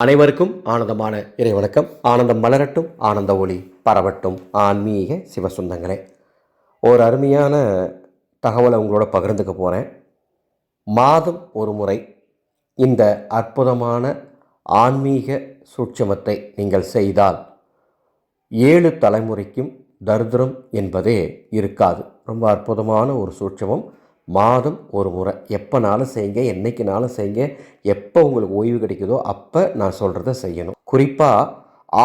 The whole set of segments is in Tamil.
அனைவருக்கும் ஆனந்தமான இறை வணக்கம் ஆனந்தம் மலரட்டும் ஆனந்த ஒளி பரவட்டும். ஆன்மீக சிவசுந்தங்களே ஒரு அருமையான தகவலை உங்களோட பகிர்ந்துக்க போகிறேன் மாதம் ஒரு முறை இந்த அற்புதமான ஆன்மீக சூட்சமத்தை நீங்கள் செய்தால் ஏழு தலைமுறைக்கும் தரித்திரம் என்பதே இருக்காது. ரொம்ப அற்புதமான ஒரு சூட்சமம். மாதம் ஒரு முறை. எப்போனாலும் செய்யுங்க என்னைக்குனாலும் செய்யுங்க. எப்போ உங்களுக்கு ஓய்வு கிடைக்குதோ அப்போ நான் சொல்கிறத செய்யணும். குறிப்பாக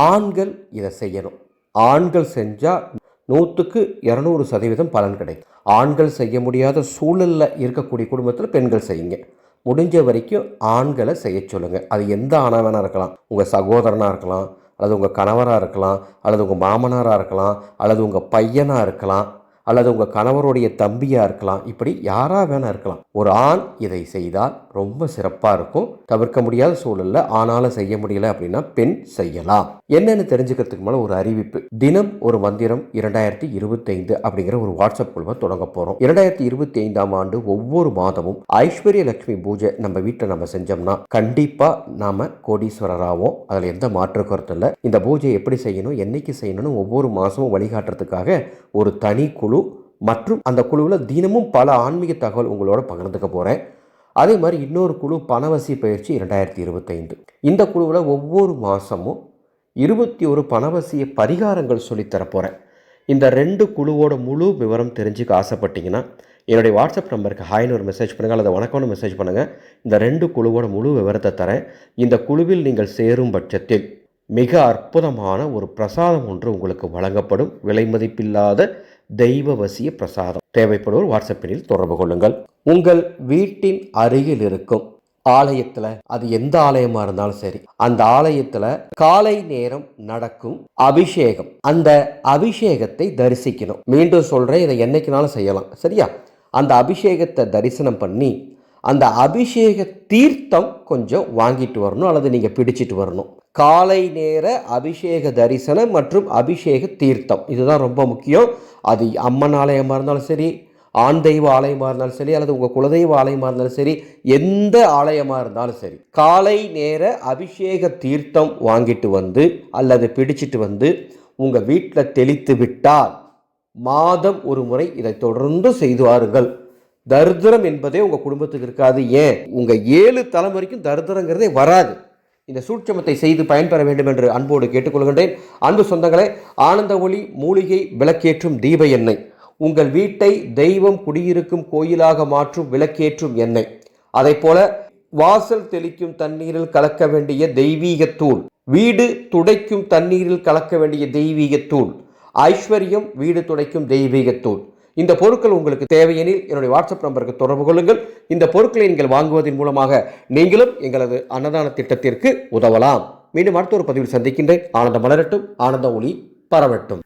ஆண்கள் இதை செய்யணும். ஆண்கள் செஞ்சால் நூற்றுக்கு இரநூறு சதவீதம் பலன் கிடைக்கும். ஆண்கள் செய்ய முடியாத சூழலில் இருக்கக்கூடிய குடும்பத்தில் பெண்கள் செய்யுங்க. முடிஞ்ச வரைக்கும் ஆண்களை செய்ய சொல்லுங்கள் அது எந்த ஆணாக வேணா இருக்கலாம். உங்கள் சகோதரனாக இருக்கலாம் அல்லது உங்கள் கணவராக இருக்கலாம் அல்லது உங்கள் மாமனாராக இருக்கலாம் அல்லது உங்கள் பையனாக இருக்கலாம். அல்லது உங்கள் கணவருடைய தம்பியாக இருக்கலாம். இப்படி யாராக வேணால் இருக்கலாம். ஒரு ஆண் இதை செய்தால் ரொம்ப சிறப்பாக இருக்கும். தவிர்க்க முடியாத சூழலில் ஆணால் செய்ய முடியல அப்படின்னா பெண் செய்யலாம். என்னென்னு தெரிஞ்சுக்கிறதுக்கு மேலே ஒரு அறிவிப்பு. தினம் ஒரு மந்திரம் இரண்டாயிரத்தி இருபத்தைந்து அப்படிங்கிற ஒரு வாட்ஸ்அப் குழுவை தொடங்க போகிறோம் இரண்டாயிரத்தி இருபத்தி ஐந்தாம் ஆண்டு ஒவ்வொரு மாதமும் ஐஸ்வர்ய லட்சுமி பூஜை நம்ம வீட்டில் நம்ம செஞ்சோம்னா கண்டிப்பாக நாம் கோடீஸ்வரராகவும் அதில் எந்த மாற்று கருத்தும் இல்லை. இந்த பூஜையை எப்படி செய்யணும் என்னைக்கு செய்யணும்னு ஒவ்வொரு மாதமும் வழிகாட்டுறதுக்காக ஒரு தனி குழு குழு மற்றும் அந்த குழுவில் தினமும் பல ஆன்மீக தகவல் உங்களோட பகிர்ந்துக்க போகிறேன் அதே மாதிரி இன்னொரு குழு பணவசி பயிற்சி இரண்டாயிரத்தி இருபத்தைந்து. இந்த குழுவில் ஒவ்வொரு மாதமும் இருபத்தி ஒரு பணவசிய பரிகாரங்கள் சொல்லித்தரப்போகிறேன் இந்த ரெண்டு குழுவோட முழு விவரம் தெரிஞ்சுக்க ஆசைப்பட்டீங்கன்னா என்னுடைய வாட்ஸ்அப் நம்பருக்கு ஹாய்னு ஒரு மெசேஜ் பண்ணுங்கள் அல்லது வணக்கம்னு மெசேஜ் பண்ணுங்கள் இந்த ரெண்டு குழுவோட முழு விவரத்தை தரேன். இந்த குழுவில் நீங்கள் சேரும் பட்சத்தில் மிக அற்புதமான ஒரு பிரசாதம் ஒன்று உங்களுக்கு வழங்கப்படும். விலை மதிப்பில்லாத தெய்வவசிய பிரசாதம். தேவைப்படுவோர் வாட்ஸ்அப்பில் தொடர்பு கொள்ளுங்கள். உங்கள் வீட்டின் அருகில் இருக்கும் ஆலயத்தில் அது எந்த ஆலயமாக இருந்தாலும் சரி அந்த ஆலயத்தில் காலை நேரம் நடக்கும் அபிஷேகம். அந்த அபிஷேகத்தை தரிசிக்கணும். மீண்டும் சொல்கிறேன் இதை என்னைக்குனாலும் செய்யலாம். சரியா? அந்த அபிஷேகத்தை தரிசனம் பண்ணி அந்த அபிஷேக தீர்த்தம் கொஞ்சம் வாங்கிட்டு வரணும் அல்லது நீங்கள் பிடிச்சிட்டு வரணும். காலை நேர அபிஷேக தரிசனம் மற்றும் அபிஷேக தீர்த்தம். இதுதான் ரொம்ப முக்கியம். அது அம்மன் ஆலயமாக இருந்தாலும் சரி ஆண் தெய்வ ஆலயமாக இருந்தாலும் சரி அல்லது உங்கள் குலதெய்வ ஆலயமாக இருந்தாலும் சரி எந்த ஆலயமாக இருந்தாலும் சரி காலை நேர அபிஷேக தீர்த்தம் வாங்கிட்டு வந்து அல்லது பிடிச்சிட்டு வந்து உங்கள் வீட்டில் தெளித்து விட்டால் மாதம் ஒரு முறை இதை தொடர்ந்து செய்து வாருங்கள். தரித்திரம் என்பதே உங்கள் குடும்பத்துக்கு இருக்காது. ஏன்? உங்கள் ஏழு தலைமுறைக்கும் தரித்திரங்கிறதே வராது. இந்த சூட்சமத்தை செய்து பயன்பெற வேண்டும் என்று அன்போடு கேட்டுக்கொள்கின்றேன். அன்பு சொந்தங்களே ஆனந்த ஒளி மூலிகை விளக்கேற்றும் தீப எண்ணெய். உங்கள் வீட்டை தெய்வம் குடியிருக்கும் கோயிலாக மாற்றும் விளக்கேற்றும் எண்ணெய். அதை போல வாசல் தெளிக்கும் தண்ணீரில் கலக்க வேண்டிய தெய்வீக தூள். வீடு துடைக்கும் தண்ணீரில் கலக்க வேண்டிய தெய்வீக தூள். ஐஸ்வர்யம் வீடு துடைக்கும் தெய்வீக தூள். இந்த பொருட்கள் உங்களுக்கு தேவையெனில் என்னுடைய வாட்ஸ்அப் நம்பருக்கு தொடர்பு கொள்ளுங்கள். இந்த பொருட்களை நீங்கள் வாங்குவதன் மூலமாக நீங்களும் எங்களது அன்னதான திட்டத்திற்கு உதவலாம். மீண்டும் அடுத்த ஒரு பதிவில் சந்திக்கின்றேன். ஆனந்த மலரட்டும். ஆனந்த ஒளி பரவட்டும்.